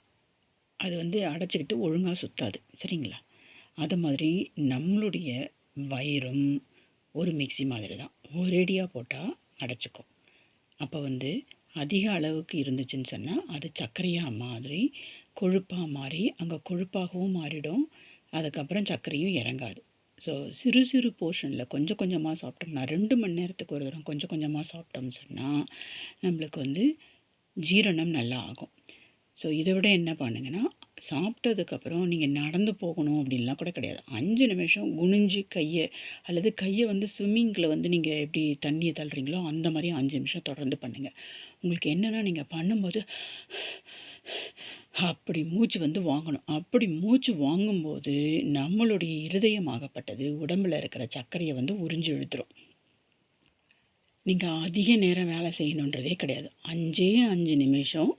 அது வந்து அடைச்சிக்கிட்டு ஒழுங்காக சுற்றாது சரிங்களா? அது மாதிரி நம்மளுடைய வயிறும் ஒரு மிக்சி மாதிரி தான் ஒரேடியாக போட்டால் அடைச்சிக்கும். அப்போ வந்து அதிக அளவுக்கு இருந்துச்சுன்னு சொன்னால் அது சர்க்கரையாக மாதிரி கொழுப்பாக மாறி அங்கே கொழுப்பாகவும் மாறிடும். அதுக்கப்புறம் சர்க்கரையும் இறங்காது. ஸோ சிறு சிறு போர்ஷனில் கொஞ்சம் கொஞ்சமாக சாப்பிட்டோம்னா ரெண்டு மணி நேரத்துக்கு ஒரு தரம் கொஞ்சம் கொஞ்சமாக சாப்பிட்டோம்னு சொன்னால் நம்மளுக்கு வந்து ஜீரணம் நல்லா ஆகும். ஸோ இதை விட என்ன பண்ணுங்கன்னா சாப்பிட்டதுக்கப்புறம் நீங்கள் நடந்து போகணும் அப்படின்லாம் கூட கிடையாது. அஞ்சு நிமிஷம் குனிஞ்சு கையை அல்லது கையை வந்து ஸ்விம்மிங்கில் வந்து நீங்கள் எப்படி தண்ணியை தள்ளுறீங்களோ அந்த மாதிரி அஞ்சு நிமிஷம் தொடர்ந்து பண்ணுங்கள் உங்களுக்கு என்னென்னா நீங்கள் பண்ணும்போது அப்படி மூச்சு வந்து வாங்கணும். அப்படி மூச்சு வாங்கும்போது நம்மளுடைய இருதயமாகப்பட்டது உடம்பில் இருக்கிற சர்க்கரையை வந்து உறிஞ்சி இழுத்துரும். நீங்கள் அதிக நேரம் வேலை செய்யணுன்றதே கிடையாது. அஞ்சே அஞ்சு நிமிஷம்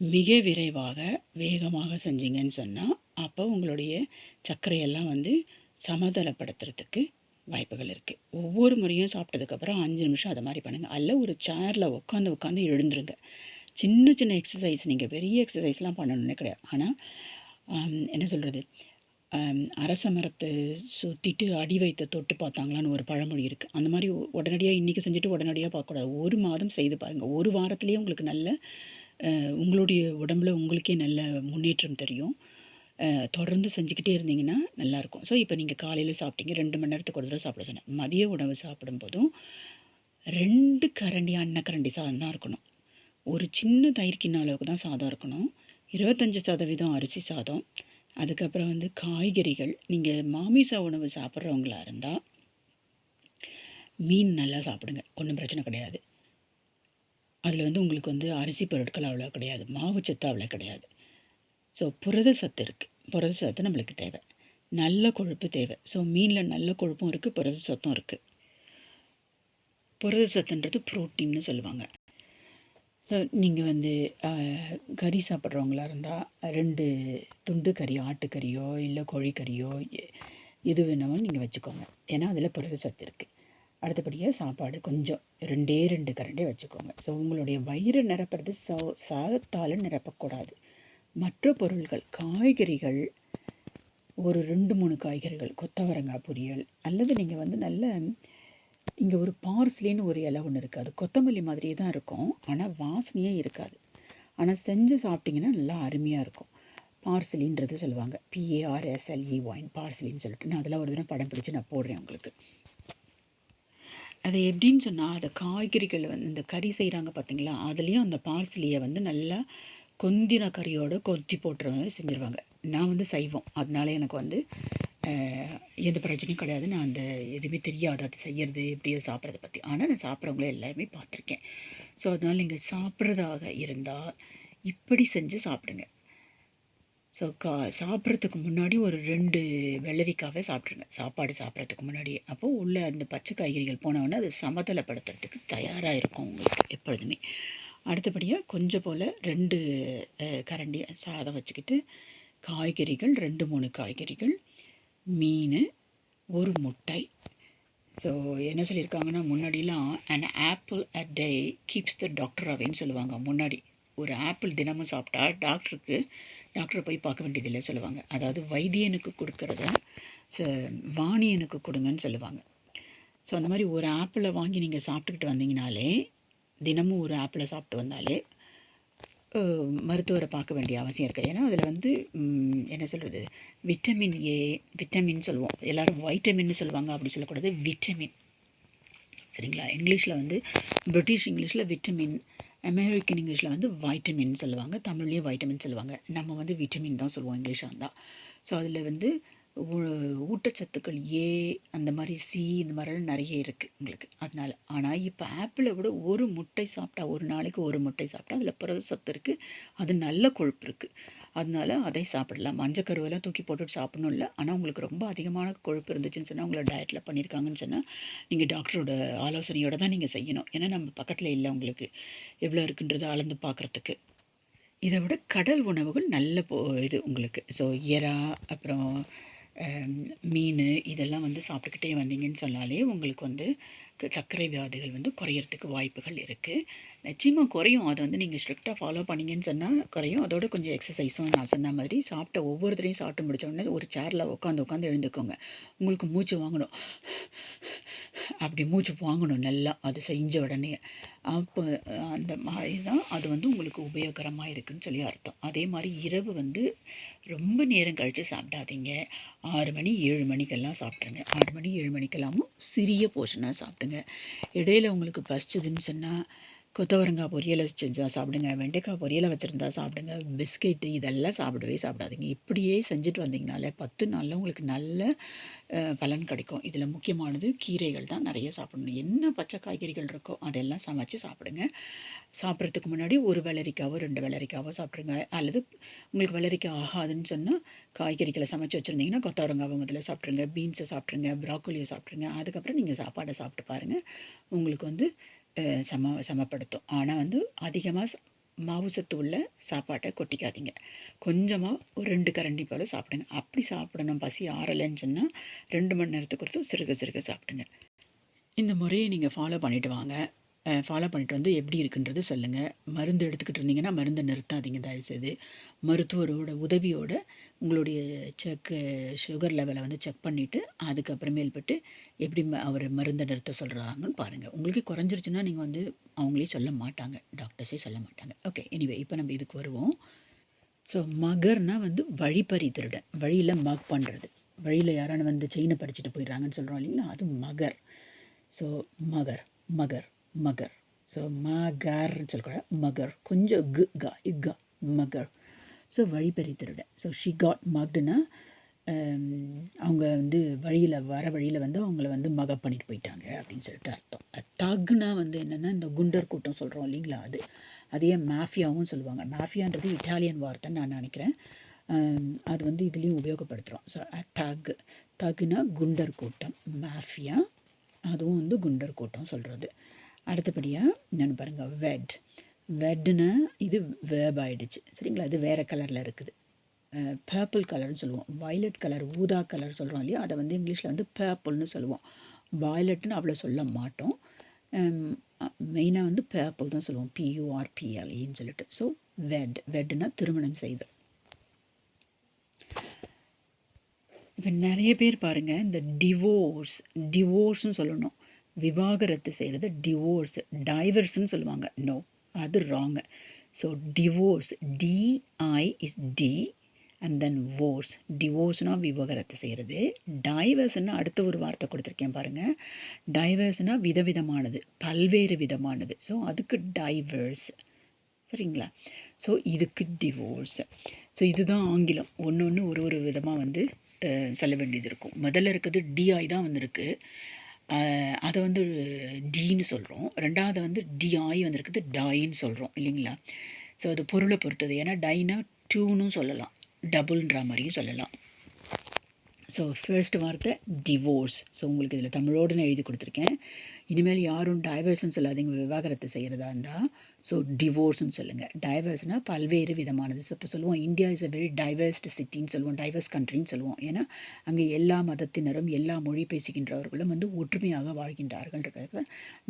மிக விரைவாக வேகமாக செஞ்சீங்கன்னு சொன்னால் அப்போ உங்களுடைய சர்க்கரையெல்லாம் வந்து சமதளப்படுத்துறதுக்கு வாய்ப்புகள் இருக்குது ஒவ்வொரு முறையும் சாப்பிட்டதுக்கப்புறம் அஞ்சு நிமிஷம் அதை மாதிரி பண்ணுங்கள் அல்ல ஒரு சேரில் உட்காந்து உட்காந்து எழுந்துருங்க. சின்ன சின்ன எக்ஸசைஸ் நீங்கள் பெரிய எக்ஸசைஸ்லாம் பண்ணணுன்னே கிடையாது. ஆனால் என்ன சொல்கிறது அரச மரத்தை சுற்றிட்டு அடி வைத்த தொட்டு பார்த்தாங்களான்னு ஒரு பழமொழி இருக்குது அந்த மாதிரி உடனடியாக இன்றைக்கி செஞ்சுட்டு உடனடியாக பார்க்கக்கூடாது. ஒரு மாதம் செய்து பாருங்கள் ஒரு வாரத்துலேயே உங்களுக்கு நல்ல உங்களுடைய உடம்புல உங்களுக்கே நல்ல முன்னேற்றம் தெரியும். தொடர்ந்து செஞ்சுக்கிட்டே இருந்தீங்கன்னா நல்லாயிருக்கும். ஸோ இப்போ நீங்கள் காலையில் சாப்பிட்டீங்க. ரெண்டு மணி நேரத்துக்கு ஒரு தடவை சாப்பிட சொன்னேன். மதிய உணவு சாப்பிடும்போதும் ரெண்டு கரண்டி அன்னக்கரண்டி சாதம் தான் இருக்கணும். ஒரு சின்ன தயிர் அளவுக்கு தான் சாதம் இருக்கணும். இருபத்தஞ்சி சதவீதம் அரிசி சாதம். அதுக்கப்புறம் வந்து காய்கறிகள். நீங்கள் மாமிச உணவு சாப்பிட்றவங்களா இருந்தால் மீன் நல்லா சாப்பிடுங்க. ஒன்றும் பிரச்சனை கிடையாது. அதில் வந்து உங்களுக்கு வந்து அரிசி பொருட்கள் அவ்வளோ கிடையாது. மாவு சத்து அவ்வளோ கிடையாது. ஸோ புரத சத்து இருக்குது புரத சத்து நம்மளுக்கு தேவை. நல்ல கொழுப்பு தேவை. ஸோ மீனில் நல்ல கொழுப்பும் இருக்குது புரத சத்தும் இருக்குது புரத சத்துன்றது ப்ரோட்டீன்னு சொல்லுவாங்க. ஸோ நீங்கள் வந்து கறி சாப்பிட்றவங்களா இருந்தால் ரெண்டு துண்டு கறி ஆட்டுக்கறியோ இல்லை கோழிக்கறியோ எது வேணாலும் நீங்கள் வச்சுக்கோங்க. ஏன்னா அதில் புரத சத்து இருக்குது அடுத்தபடியாக சாப்பாடு கொஞ்சம் ரெண்டே ரெண்டு கரண்டே வச்சுக்கோங்க. ஸோ உங்களுடைய வயிறு நிரப்புறது சா சாதத்தால் நிரப்பக்கூடாது. மற்ற பொருள்கள் காய்கறிகள் ஒரு ரெண்டு மூணு காய்கறிகள் கொத்தவரங்காய் பொரியல் அல்லது நீங்கள் வந்து நல்ல இங்கே ஒரு பார்ஸ்லின்னு ஒரு இலை ஒன்று இருக்குது அது கொத்தமல்லி மாதிரியே தான் இருக்கும். ஆனால் வாசனையே இருக்காது. ஆனால் செஞ்சு சாப்பிட்டிங்கன்னா நல்லா அருமையாக இருக்கும். பார்சலின்றது சொல்லுவாங்க. பிஏஆர்எஸ்எல்இ ஒயின் பார்சலின்னு சொல்லிட்டு. நான் அதெல்லாம் ஒரு தினம் படம் பிடிச்சி நான் போடுறேன் உங்களுக்கு. அது எப்படின்னு சொன்னால் அதை காய்கறிகள் வந்து இந்த கறி செய்கிறாங்க பார்த்தீங்களா அதுலேயும் அந்த பார்சலியை வந்து நல்லா கொந்தின கறியோடு கொத்தி போட்டுற மாதிரி செஞ்சுருவாங்க. நான் வந்து செய்வோம். அதனால எனக்கு வந்து எந்த பிரச்சனையும் கிடையாது. நான் அந்த எதுவுமே தெரியாது. அது செய்கிறது எப்படி அதை சாப்பிட்றத பற்றி ஆனால் நான் சாப்பிட்றவங்கள எல்லாருமே பார்த்துருக்கேன். ஸோ அதனால் நீங்கள் சாப்பிட்றதாக இருந்தால் இப்படி செஞ்சு சாப்பிடுங்க. ஸோ கா சாப்பிட்றதுக்கு முன்னாடி ஒரு ரெண்டு வெள்ளரிக்காவே சாப்பிட்ருங்க சாப்பாடு சாப்பிட்றதுக்கு முன்னாடி. அப்போது உள்ளே அந்த பச்சை காய்கறிகள் போனவுடனே அது சமதளப்படுத்துறதுக்கு தயாராக இருக்கும் உங்களுக்கு எப்பொழுதுமே. அடுத்தபடியாக கொஞ்சம் போல் ரெண்டு கரண்டி சாதம் வச்சுக்கிட்டு காய்கறிகள் ரெண்டு மூணு காய்கறிகள் மீன் ஒரு முட்டை. ஸோ என்ன சொல்லியிருக்காங்கன்னா முன்னாடிலாம் an apple a day keeps the doctor அவைன்னு சொல்லுவாங்க. முன்னாடி ஒரு ஆப்பிள் தினமும் சாப்பிட்டா டாக்டருக்கு டாக்டரை போய் பார்க்க வேண்டியதில்லை சொல்லுவாங்க. அதாவது வைத்தியனுக்கு கொடுக்குறத வாணியனுக்கு கொடுங்கன்னு சொல்லுவாங்க. ஸோ அந்த மாதிரி ஒரு ஆப்பிளை வாங்கி நீங்கள் சாப்பிட்டுக்கிட்டு வந்தீங்கனாலே தினமும் ஒரு ஆப்பிளை சாப்பிட்டு வந்தாலே மருத்துவரை பார்க்க வேண்டிய அவசியம் இருக்குது ஏன்னா அதில் வந்து என்ன சொல்கிறது விட்டமின் ஏ விட்டமின் சொல்லுவோம். எல்லோரும் வைட்டமின்னு சொல்லுவாங்க அப்படி சொல்லக்கூடாது விட்டமின் சரிங்களா? இங்கிலீஷில் வந்து பிரிட்டிஷ் இங்கிலீஷில் விட்டமின் அமெரிக்கன் இங்கிலீஷில் வந்து வைட்டமின் சொல்லுவாங்க. தமிழ்லேயும் வைட்டமின் சொல்லுவாங்க. நம்ம வந்து விட்டமின் தான் சொல்லுவோம் இங்கிலீஷாக இருந்தால் ஸோ அதில் வந்து ஊட்டச்சத்துக்கள் ஏ அந்த மாதிரி சி இந்த மாதிரிலாம் நிறைய இருக்குது உங்களுக்கு. அதனால் ஆனால் இப்போ ஆப்பிளை விட ஒரு முட்டை சாப்பிட்டா ஒரு நாளைக்கு ஒரு முட்டை சாப்பிட்டா அதில் புரத சத்து இருக்குது அது நல்ல கொழுப்பு இருக்குது அதனால அதை சாப்பிடலாம். மஞ்சக்கருவெல்லாம் தூக்கி போட்டுட்டு சாப்பிடணும் இல்லை. ஆனால் உங்களுக்கு ரொம்ப அதிகமான கொழுப்பு இருந்துச்சுன்னு சொன்னால் உங்களை டயட்டில் பண்ணியிருக்காங்கன்னு சொன்னால் நீங்கள் டாக்டரோட ஆலோசனையோடு தான் நீங்கள் செய்யணும். ஏன்னா நம்ம பக்கத்தில் இல்லை உங்களுக்கு. எவ்வளோ இருக்குன்றதை அளந்து பார்க்குறதுக்கு இதை விட கடல் உணவுகள் நல்ல போ இது உங்களுக்கு. ஸோ இறா அப்புறம் மீன் இதெல்லாம் வந்து சாப்பிட்டுக்கிட்டே வந்தீங்கன்னு சொன்னாலே உங்களுக்கு வந்து சர்க்கரை வியாதிகள் வந்து குறையிறதுக்கு வாய்ப்புகள் இருக்குது நிச்சயமாக குறையும். அதை வந்து நீங்கள் ஸ்ட்ரிக்டாக ஃபாலோ பண்ணிங்கன்னு சொன்னால் குறையும். அதோட கொஞ்சம் எக்ஸசைஸும் நான் சொன்ன மாதிரி சாப்பிட்ட ஒவ்வொருத்தரையும் சாப்பிட்டு முடிச்ச உடனே ஒரு சேரில் உட்காந்து உட்காந்து எழுந்துக்கோங்க. உங்களுக்கு மூச்சு வாங்கணும். அப்படி மூச்சு வாங்கணும் நல்லா. அது செஞ்ச உடனே. அப்போ அந்த மாதிரி தான் அது வந்து உங்களுக்கு உபயோகரமாக இருக்குதுன்னு சொல்லி அர்த்தம். அதே மாதிரி இரவு வந்து ரொம்ப நேரம் கழித்து சாப்பிடாதீங்க. ஆறு மணி ஏழு மணிக்கெல்லாம் சாப்பிட்ருங்க ஆறு மணி ஏழு மணிக்கெல்லாமும் சிறிய போர்ஷனாக சாப்பிடுங்க. இடையில உங்களுக்கு பசிச்சதுன்னு சொன்னால் கொத்தவரங்காய் பொரியலை செஞ்சால் சாப்பிடுங்க வெண்டைக்காய் பொரியலை வச்சுருந்தா சாப்பிடுங்க பிஸ்கெட்டு இதெல்லாம் சாப்பிடவே சாப்பிடாதீங்க. இப்படியே செஞ்சுட்டு வந்தீங்கனாலே பத்து நாளில் உங்களுக்கு நல்ல பலன் கிடைக்கும். இதில் முக்கியமானது கீரைகள் தான் நிறைய சாப்பிடணும். என்ன பச்சை காய்கறிகள் இருக்கோ அதெல்லாம் சமைச்சு சாப்பிடுங்க. சாப்பிட்றதுக்கு முன்னாடி ஒரு வெள்ளரிக்காவோ ரெண்டு வெள்ளரிக்காவோ சாப்பிட்ருங்க அல்லது உங்களுக்கு வெள்ளரிக்காய் ஆகாதுன்னு சொன்னால் காய்கறிகளை சமைச்சு வச்சுருந்தீங்கன்னா கொத்தவரங்காவை முதல்ல சாப்பிட்ருங்க பீன்ஸை சாப்பிட்ருங்க ப்ராக்கோலியை சாப்பிட்ருங்க அதுக்கப்புறம் நீங்கள் சாப்பாடை சாப்பிட்டு பாருங்கள் உங்களுக்கு வந்து சம சமப்படுத்தும். ஆனால் வந்து அதிகமாக மாவு சத்து உள்ள சாப்பாட்டை கொட்டிக்காதீங்க. கொஞ்சமாக ஒரு ரெண்டு கரண்டி போல் சாப்பிடுங்க. அப்படி சாப்பிடணும். பசி ஆறலைன்னு சொன்னால் ரெண்டு மணி நேரத்துக்கு ஒருத்தர் சிறுக சிறுக சாப்பிடுங்க. இந்த முறையை நீங்கள் ஃபாலோ பண்ணிவிட்டு வாங்க. ஃபாலோ பண்ணிட்டு வந்து எப்படி இருக்குன்றது சொல்லுங்கள் மருந்து எடுத்துக்கிட்டு இருந்தீங்கன்னா மருந்தை நிறுத்தாதீங்க தயவுசெய்து. மருத்துவரோட உதவியோட உங்களுடைய செக் சுகர் லெவலை வந்து செக் பண்ணிவிட்டு அதுக்கப்புறமேல்பட்டு எப்படி ம அவர் மருந்தை நிறுத்த சொல்கிறாங்கன்னு பாருங்கள் உங்களுக்கு குறைஞ்சிருச்சுன்னா நீங்கள் வந்து அவங்களே சொல்ல மாட்டாங்க. டாக்டர்ஸே சொல்ல மாட்டாங்க. ஓகே எனிவே இப்போ நம்ம இதுக்கு வருவோம். ஸோ மகர்னால் வந்து வழிப்பறி திருடன் வழியில் மக் பண்ணுறது வழியில் யாரான வந்து செயினை பறிச்சுட்டு போயிடுறாங்கன்னு சொல்கிறோம் இல்லைங்களா? அது மகர். ஸோ மகர் மகர். மகர். ஸோ மகர்னு சொல்லக்கூடாது மகர். கொஞ்சம் கு கா இக்கா மகர். ஸோ வழிப்பறி திருட ஸோ ஷி காட் மக்டுனா அவங்க வந்து வழியில் வர வழியில் வந்து அவங்கள வந்து மக பண்ணிட்டு போயிட்டாங்க அப்படின்னு சொல்லிட்டு அர்த்தம். தகுனா வந்து என்னென்னா இந்த குண்டர் கூட்டம் சொல்கிறோம் இல்லைங்களா அது. அதையே மாஃபியாவும் சொல்லுவாங்க. மாஃபியான்றது இட்டாலியன் வார்த்தைன்னு நான் நினைக்கிறேன். Um, அது வந்து இதுலேயும் உபயோகப்படுத்துகிறோம் ஸோ தக் தகுனா குண்டர் கூட்டம். மாஃபியா அதுவும் வந்து குண்டர் கூட்டம் சொல்கிறது அடுத்தபடியாக நான் பாருங்கள் வெட் வெட்னா இது வேர்ப் ஆகிடுச்சு சரிங்களா? இது வேறு கலரில் இருக்குது. பர்பிள் கலர்னு சொல்லுவோம். வயலட் கலர் ஊதா கலர் சொல்கிறோம் இல்லையா? அதை வந்து இங்கிலீஷில் வந்து பர்பிள்னு சொல்லுவோம். வயலட்னு அவ்வளோ சொல்ல மாட்டோம். மெயினாக வந்து பேர்பிள் தான் சொல்லுவோம். பியூஆர்பிஎல்இன்னு சொல்லிட்டு. ஸோ வெட் வெட்னா திருமணம் செய்தல். இப்போ நிறைய பேர் பாருங்கள் இந்த டிவோர்ஸ் டிவோர்ஸ்னு சொல்லணும். விவாகரத்து செய்கிறது டிவோர்ஸ் டைவர்ஸ்னு சொல்லுவாங்க. நோ அது wrong so divorce D I is D and then vorce டிவோர்ஸ்னால் விவாகரத்து செய்கிறது டைவர்ஸ்னால் அடுத்த ஒரு வார்த்தை கொடுத்துருக்கேன் பாருங்கள் டைவர்ஸ்னால் விதவிதமானது பல்வேறு விதமானது. ஸோ அதுக்கு டைவர்ஸ் சரிங்களா? ஸோ இதுக்கு டிவோர்ஸ் ஸோ இதுதான் ஆங்கிலம். ஒன்று ஒன்று ஒரு ஒரு விதமாக வந்து சொல்ல வேண்டியது இருக்கும். முதல்ல இருக்கிறது டிஐ தான் வந்திருக்கு. அதை வந்து டின்னு சொல்கிறோம் ரெண்டாவது வந்து டிஆய் வந்திருக்குது டாயின்னு சொல்கிறோம் இல்லைங்களா? ஸோ அது பொருளை பொறுத்தது. ஏன்னா டைனா டூன்னு சொல்லலாம். டபுள்ன்ற மாதிரியும் சொல்லலாம். ஸோ ஃபர்ஸ்ட் வார்த்தை டிவோர்ஸ் ஸோ உங்களுக்கு இதில் தமிழோடுன்னு எழுதி கொடுத்துருக்கேன். இனிமேல் யாரும் டைவர்ஸ்னு சொல்லாதீங்க விவாகரத்து செய்கிறதா இருந்தால் ஸோ டிவோர்ஸ்னு சொல்லுங்கள் டைவர்ஸ்னால் பல்வேறு விதமானது. ஸோ இப்போ சொல்லுவோம் India is a very diverse சிட்டின்னு சொல்லுவோம் டைவர்ஸ் கண்ட்ரின்னு சொல்லுவோம். ஏன்னா அங்கே எல்லா மதத்தினரும் எல்லா மொழி பேசுகின்றவர்களும் வந்து ஒற்றுமையாக வாழ்கின்றார்கள் இருக்கிறது.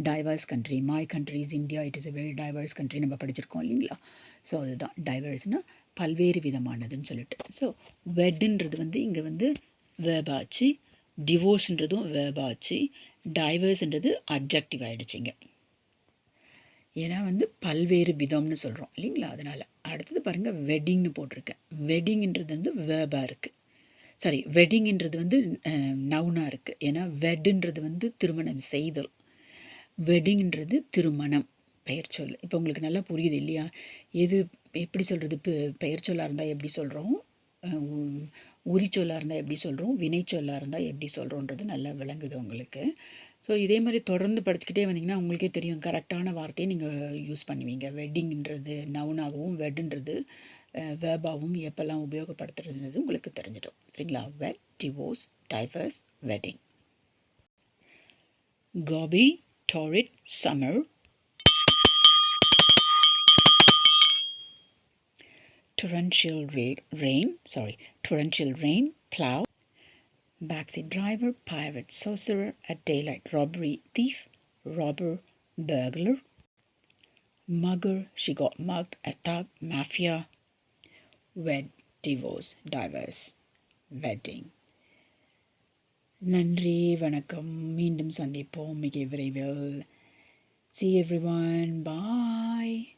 Diverse country my countries India it is a very diverse country நம்ம படிச்சிருக்கோம் இல்லைங்களா? ஸோ அதுதான். டைவர்ஸ்னால் பல்வேறு விதமானதுன்னு சொல்லிட்டு. ஸோ வெட்டுன்றது வந்து இங்கே வந்து வேபாச்சு டிவோர்ஸ்ன்றதும் வேபாச்சு டைவர்ஸ்ன்றது அப்ஜெக்டிவ் ஆகிடுச்சிங்க ஏன்னா வந்து பல்வேறு விதம்னு சொல்கிறோம் இல்லைங்களா? அதனால். அடுத்தது பாருங்கள் வெட்டிங்னு போட்டிருக்கேன். வெட்டிங்ன்றது வந்து வேர்பாக இருக்குது சாரி வெட்டிங்ன்றது வந்து நவுனாக இருக்குது ஏன்னா வெட்டுன்றது வந்து திருமணம் செய்தல். வெட்டிங்ன்றது திருமணம் பெயர் சொல். இப்போ உங்களுக்கு நல்லா புரியுது இல்லையா? எது எப்படி சொல்கிறது இப்போ பெயர் சொல்லாக இருந்தால் எப்படி சொல்கிறோம் உரிச்சொல்லாக இருந்தால் எப்படி சொல்கிறோம் வினைச்சொல்லாக இருந்தால் எப்படி சொல்கிறோன்றது நல்லா விளங்குது உங்களுக்கு. ஸோ இதே மாதிரி தொடர்ந்து படிச்சுக்கிட்டே வந்தீங்கன்னா உங்களுக்கே தெரியும். கரெக்டான வார்த்தையை நீங்கள் யூஸ் பண்ணுவீங்க. வெட்டிங்ன்றது நவுனாகவும் வெட்டுன்றது வேபாவும் எப்போல்லாம் உபயோகப்படுத்துறதுன்றது உங்களுக்கு தெரிஞ்சிடும். சரிங்களா? Wed divorce diverse wedding coffee torrid summer torrential ra- rain sorry torrential rain plow backseat driver pirate sorcerer at daylight robbery thief robber burglar mugger she got mugged a thug mafia wed divorce divorce wedding நன்றி வணக்கம் மீண்டும் சந்திப்போம் மிக விரைவில் see every one boy